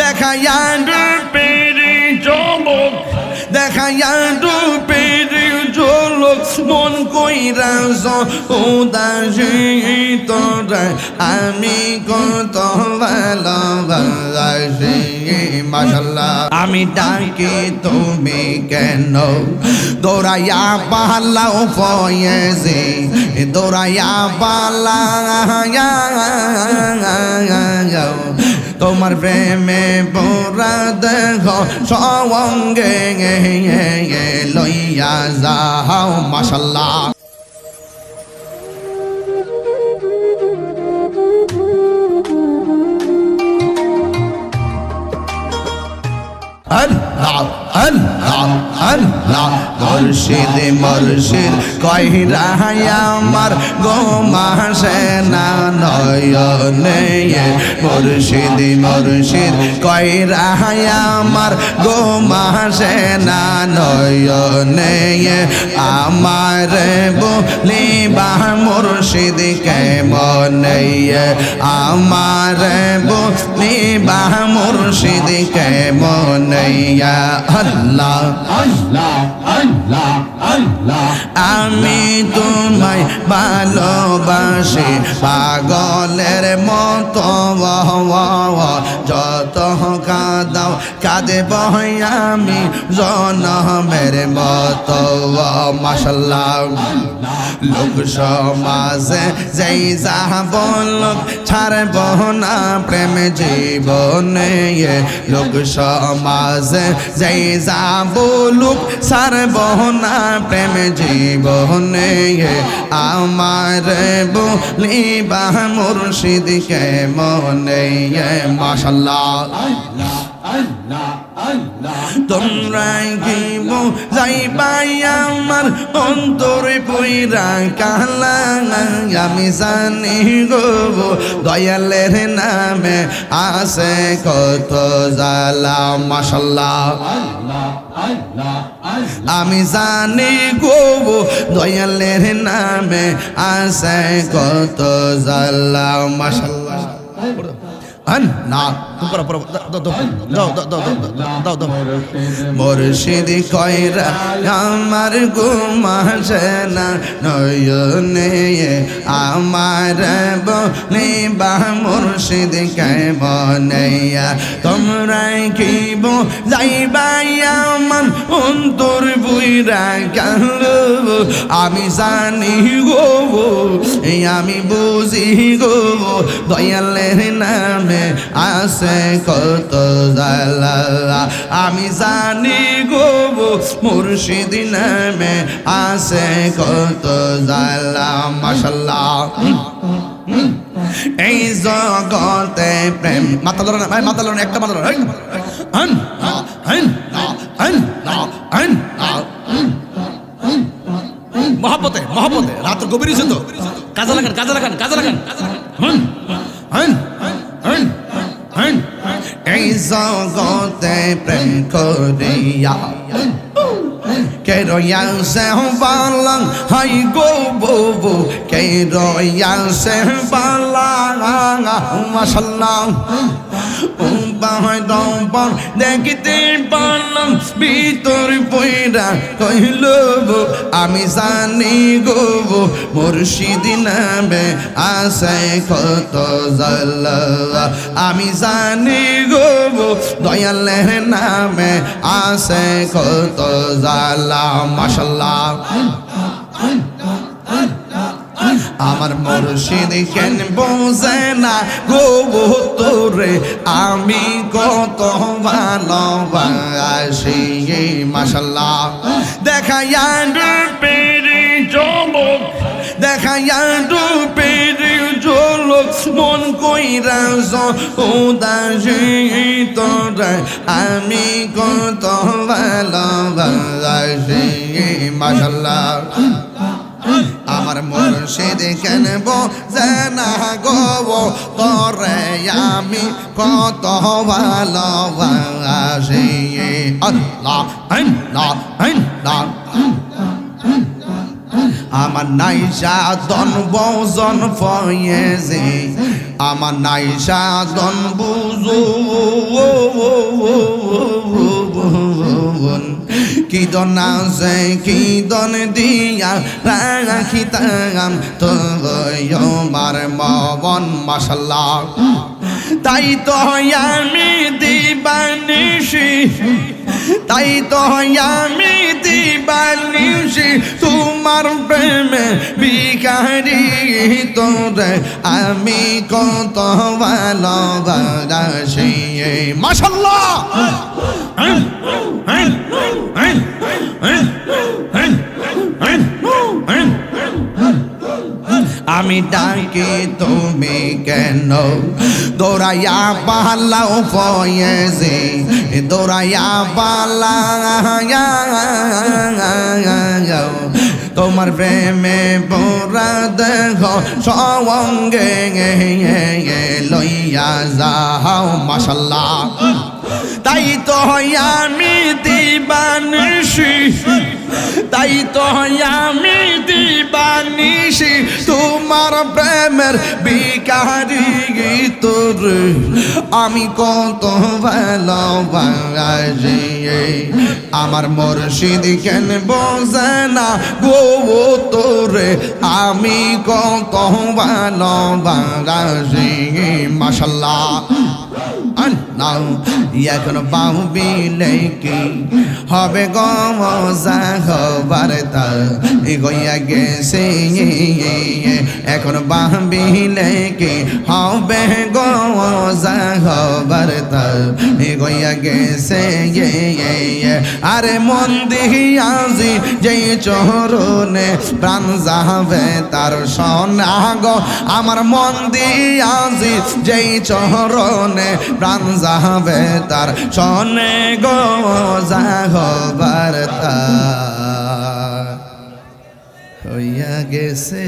দেখাইয়া রূপেরি চমক দেখাইয়া রূপেরি চলক মন কইরা উদাসী তোরা আমি কত ভালোবাসি মাশাল্লাহ আমি ডাকি তুমি কেন? দৌড়াইয়া পালাও ফয়েছে দৌড়াইয়া পালাও তোমার প্রেমে পোরা দেখ সঙ্গে লইয়া যাও মাশাল্লাহ। আল্লাহ আল্লাহ আল্লাহ আমার গো মাসেনা নয়নে মুর্শিদ মুর্শিদ, কইরা আমার গো মাসেনা নয়নে আমার বলি মুর্শিদ কেমন আমার বলি বা মুর্শিদ কেমন আল্লাহ আল্লাহ আল্লাহ আল্লাহ আমি তোমায় ভালোবাসি। পাগলের মতো যত কাদাও কাঁদে বই আমি জনমের মতো মাসাল্লাহ লোক সমাজে যেই যাহ বলক ছাড়ব না, প্রেম জীবনে লোক সমাজে যেই যা বলুক ছাড়ব না, প্রেম জীবনে আমার বলিবা মুর্শিদ কে মনে মাসাল্লাহ আল্লাহ আল্লাহ। আমার অন্তরে পইরা কালা আমি জানি গো দয়ালের নামে আছে কত জালা মাসাল্লাহ আমি জানি গো দয়ালের নামে আছে কত জালা মাসাল্লাহ পড়ো পড়ো দাও দাও দাও দাও আমার না নয়নে আমার বলে বা মুর্শিদ কেমনইয়া তোমরা কি যাইবাই আমার অন্তর বুইরা আমি জানি গো আমি বুঝি গো দয়ালের নামে আছে কত জালা আমি জানি গো মুর্শিদ নামে আছে কত জালা মাসাল্লাহ এই জগতে প্রেম মাথা ধরো না ভাই মাথা ধরো একটা মাথা ধরো মহাপতে মহাপতে রাত গভীর তো। কাজে লাগান কাজে লাগান কাজে লাগান। হুন, হুন, হুন। এই জগতে প্রেম করিয়া কে রয়া সে বালাং হাই গো বো কে রয়া সে বালাং মাশাল্লাহ দম্পর দেখিতে পারলাম ভিতর পয়রা কহিল আমি জানি গো, মুর্শিদ নামে আসে কত জাল্লা। আমি জানি গো, দয়ালের নামে আসে কত জালা মাশাল্লাহ। আমার মুর্শিদ কেন বোঝে না গো তোরে। আমি কত ভালোবাসি, মাশাল্লাহ। দেখাইয়া পেরি চমক দেখাইয়া পেরি চলক মন কইরা উদাসী তোরা। আমি কত ভালোবাসি, মাশাল্লাহ। আমার মুর্শিদ কেন বোঝেনা গো তরে আমি কত ভালোবাসি। আল্লাহ আল্লাহ আল্লাহ। আমার নাইশা দন বজন ফয়েছে আমার নাইশা দন বুঝু কি দন আছে, কি দন দিয়া রাখিতাম তো আমার মন মশলা তাই তো আমি দিবানিসি তাই তো আমি দিবানিসি তোমার প্রেমে বিকারি তোরে আমি কত ভালোবাসি মাশাল্লাহ আমি ডাকি, তুমি কেন? দৌড়াইয়া পালাও ফয়েছে দৌড়াইয়া পালায়া তোমার প্রেমে পোরা দেহ সঙ্গে লইয়া যাও মাসাল্লাহ তাই তো আমি দিবানিসি, তাই তো আমি দিবানিসি তোমার প্রেমের বিকারি তোর আমি কত ভালোবাসি, আমার মুর্শিদ কেন বোঝে না গো তোরে। আমি কত ভালোবাসি মাসাল্লাহ নাও এখন বাহুবিলে কি হবে গমজা হবার তা গইয়া গেছে এখন বাহবিলে কি হবে গমজা হবার তা গইয়া গেছে আরে মন দিয়াজি যেই চরণে প্রাণ যাবে তার সোনা গো আমার মন দিয়াজি যেই চরণে প্রাণ যাবে তার সনে গো যাহবার হইয়া গেছে